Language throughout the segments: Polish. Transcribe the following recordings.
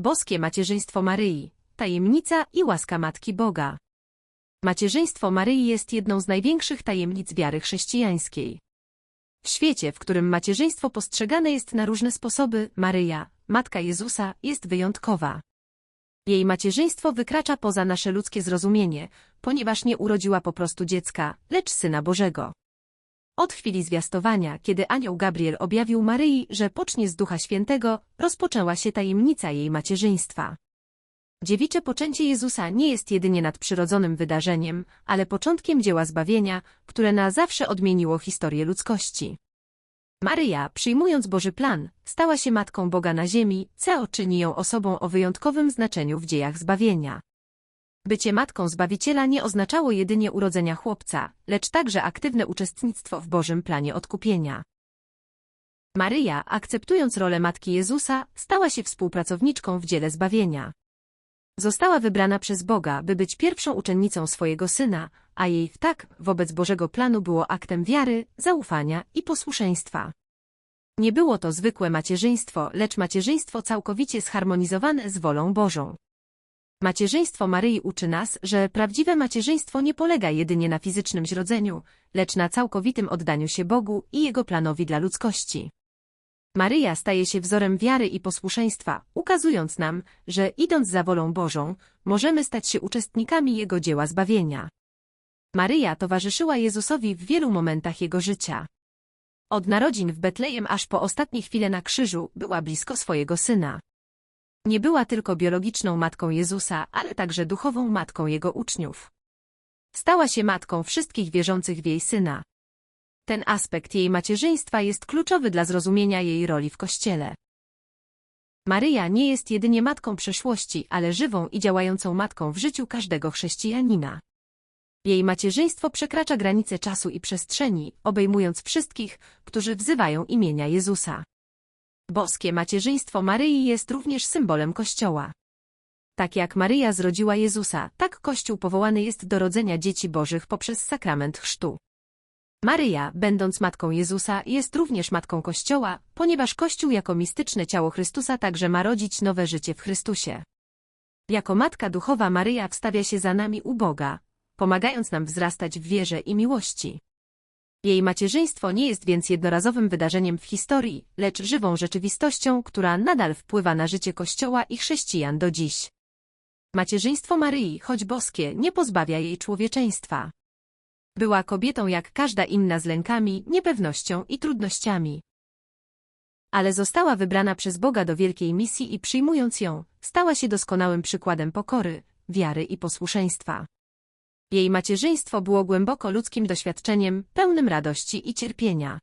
Boskie macierzyństwo Maryi, tajemnica i łaska Matki Boga. Macierzyństwo Maryi jest jedną z największych tajemnic wiary chrześcijańskiej. W świecie, w którym macierzyństwo postrzegane jest na różne sposoby, Maryja, Matka Jezusa, jest wyjątkowa. Jej macierzyństwo wykracza poza nasze ludzkie zrozumienie, ponieważ nie urodziła po prostu dziecka, lecz Syna Bożego. Od chwili zwiastowania, kiedy anioł Gabriel objawił Maryi, że pocznie z Ducha Świętego, rozpoczęła się tajemnica jej macierzyństwa. Dziewicze poczęcie Jezusa nie jest jedynie nadprzyrodzonym wydarzeniem, ale początkiem dzieła zbawienia, które na zawsze odmieniło historię ludzkości. Maryja, przyjmując Boży plan, stała się Matką Boga na ziemi, co czyni ją osobą o wyjątkowym znaczeniu w dziejach zbawienia. Bycie matką Zbawiciela nie oznaczało jedynie urodzenia chłopca, lecz także aktywne uczestnictwo w Bożym planie odkupienia. Maryja, akceptując rolę Matki Jezusa, stała się współpracowniczką w dziele zbawienia. Została wybrana przez Boga, by być pierwszą uczennicą swojego Syna, a jej tak wobec Bożego planu było aktem wiary, zaufania i posłuszeństwa. Nie było to zwykłe macierzyństwo, lecz macierzyństwo całkowicie zharmonizowane z wolą Bożą. Macierzyństwo Maryi uczy nas, że prawdziwe macierzyństwo nie polega jedynie na fizycznym zrodzeniu, lecz na całkowitym oddaniu się Bogu i Jego planowi dla ludzkości. Maryja staje się wzorem wiary i posłuszeństwa, ukazując nam, że idąc za wolą Bożą, możemy stać się uczestnikami Jego dzieła zbawienia. Maryja towarzyszyła Jezusowi w wielu momentach Jego życia. Od narodzin w Betlejem aż po ostatnie chwile na krzyżu była blisko swojego Syna. Nie była tylko biologiczną matką Jezusa, ale także duchową matką Jego uczniów. Stała się matką wszystkich wierzących w jej Syna. Ten aspekt jej macierzyństwa jest kluczowy dla zrozumienia jej roli w Kościele. Maryja nie jest jedynie matką przeszłości, ale żywą i działającą matką w życiu każdego chrześcijanina. Jej macierzyństwo przekracza granice czasu i przestrzeni, obejmując wszystkich, którzy wzywają imienia Jezusa. Boskie macierzyństwo Maryi jest również symbolem Kościoła. Tak jak Maryja zrodziła Jezusa, tak Kościół powołany jest do rodzenia dzieci bożych poprzez sakrament chrztu. Maryja, będąc Matką Jezusa, jest również Matką Kościoła, ponieważ Kościół jako mistyczne ciało Chrystusa także ma rodzić nowe życie w Chrystusie. Jako Matka Duchowa Maryja wstawia się za nami u Boga, pomagając nam wzrastać w wierze i miłości. Jej macierzyństwo nie jest więc jednorazowym wydarzeniem w historii, lecz żywą rzeczywistością, która nadal wpływa na życie Kościoła i chrześcijan do dziś. Macierzyństwo Maryi, choć boskie, nie pozbawia jej człowieczeństwa. Była kobietą jak każda inna z lękami, niepewnością i trudnościami. Ale została wybrana przez Boga do wielkiej misji i przyjmując ją, stała się doskonałym przykładem pokory, wiary i posłuszeństwa. Jej macierzyństwo było głęboko ludzkim doświadczeniem, pełnym radości i cierpienia.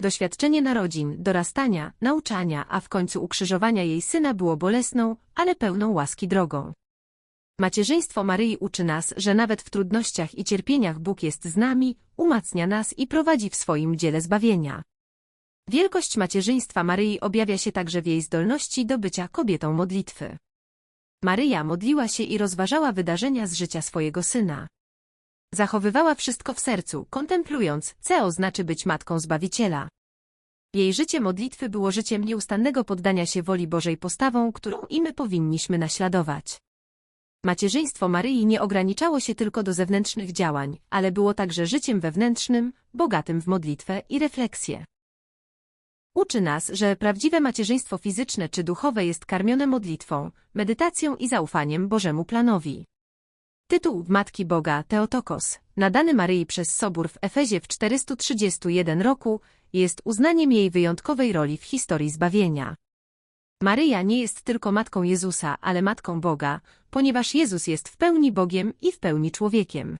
Doświadczenie narodzin, dorastania, nauczania, a w końcu ukrzyżowania jej syna było bolesną, ale pełną łaski drogą. Macierzyństwo Maryi uczy nas, że nawet w trudnościach i cierpieniach Bóg jest z nami, umacnia nas i prowadzi w swoim dziele zbawienia. Wielkość macierzyństwa Maryi objawia się także w jej zdolności do bycia kobietą modlitwy. Maryja modliła się i rozważała wydarzenia z życia swojego syna. Zachowywała wszystko w sercu, kontemplując, co oznaczy być matką Zbawiciela. Jej życie modlitwy było życiem nieustannego poddania się woli Bożej postawą, którą i my powinniśmy naśladować. Macierzyństwo Maryi nie ograniczało się tylko do zewnętrznych działań, ale było także życiem wewnętrznym, bogatym w modlitwę i refleksję. Uczy nas, że prawdziwe macierzyństwo fizyczne czy duchowe jest karmione modlitwą, medytacją i zaufaniem Bożemu planowi. Tytuł Matki Boga Teotokos, nadany Maryi przez Sobór w Efezie w 431 roku, jest uznaniem jej wyjątkowej roli w historii zbawienia. Maryja nie jest tylko matką Jezusa, ale matką Boga, ponieważ Jezus jest w pełni Bogiem i w pełni człowiekiem.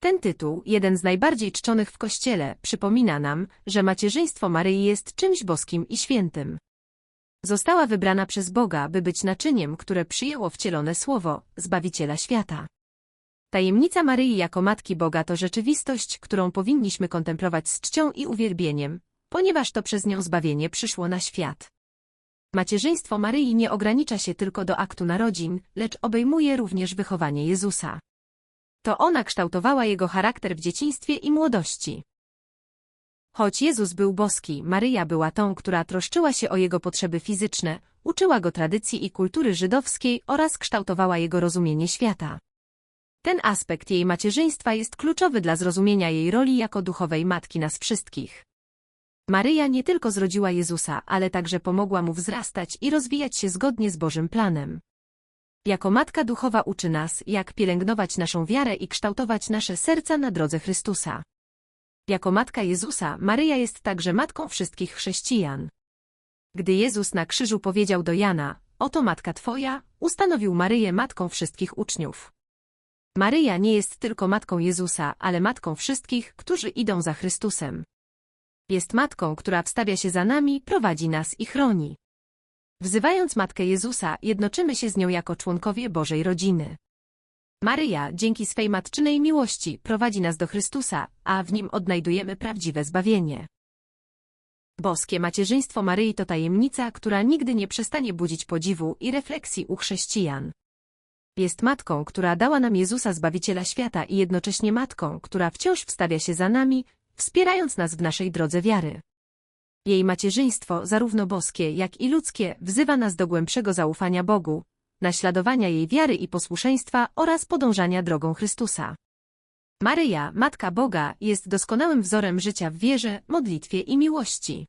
Ten tytuł, jeden z najbardziej czczonych w Kościele, przypomina nam, że macierzyństwo Maryi jest czymś boskim i świętym. Została wybrana przez Boga, by być naczyniem, które przyjęło wcielone słowo, Zbawiciela świata. Tajemnica Maryi jako Matki Boga to rzeczywistość, którą powinniśmy kontemplować z czcią i uwielbieniem, ponieważ to przez nią zbawienie przyszło na świat. Macierzyństwo Maryi nie ogranicza się tylko do aktu narodzin, lecz obejmuje również wychowanie Jezusa. To ona kształtowała jego charakter w dzieciństwie i młodości. Choć Jezus był boski, Maryja była tą, która troszczyła się o jego potrzeby fizyczne, uczyła go tradycji i kultury żydowskiej oraz kształtowała jego rozumienie świata. Ten aspekt jej macierzyństwa jest kluczowy dla zrozumienia jej roli jako duchowej matki nas wszystkich. Maryja nie tylko zrodziła Jezusa, ale także pomogła mu wzrastać i rozwijać się zgodnie z Bożym planem. Jako matka duchowa uczy nas, jak pielęgnować naszą wiarę i kształtować nasze serca na drodze Chrystusa. Jako matka Jezusa, Maryja jest także matką wszystkich chrześcijan. Gdy Jezus na krzyżu powiedział do Jana, oto matka twoja, ustanowił Maryję matką wszystkich uczniów. Maryja nie jest tylko matką Jezusa, ale matką wszystkich, którzy idą za Chrystusem. Jest matką, która wstawia się za nami, prowadzi nas i chroni. Wzywając Matkę Jezusa, jednoczymy się z nią jako członkowie Bożej rodziny. Maryja, dzięki swej matczynej miłości, prowadzi nas do Chrystusa, a w nim odnajdujemy prawdziwe zbawienie. Boskie macierzyństwo Maryi to tajemnica, która nigdy nie przestanie budzić podziwu i refleksji u chrześcijan. Jest matką, która dała nam Jezusa Zbawiciela świata i jednocześnie matką, która wciąż wstawia się za nami, wspierając nas w naszej drodze wiary. Jej macierzyństwo, zarówno boskie, jak i ludzkie, wzywa nas do głębszego zaufania Bogu, naśladowania jej wiary i posłuszeństwa oraz podążania drogą Chrystusa. Maryja, Matka Boga, jest doskonałym wzorem życia w wierze, modlitwie i miłości.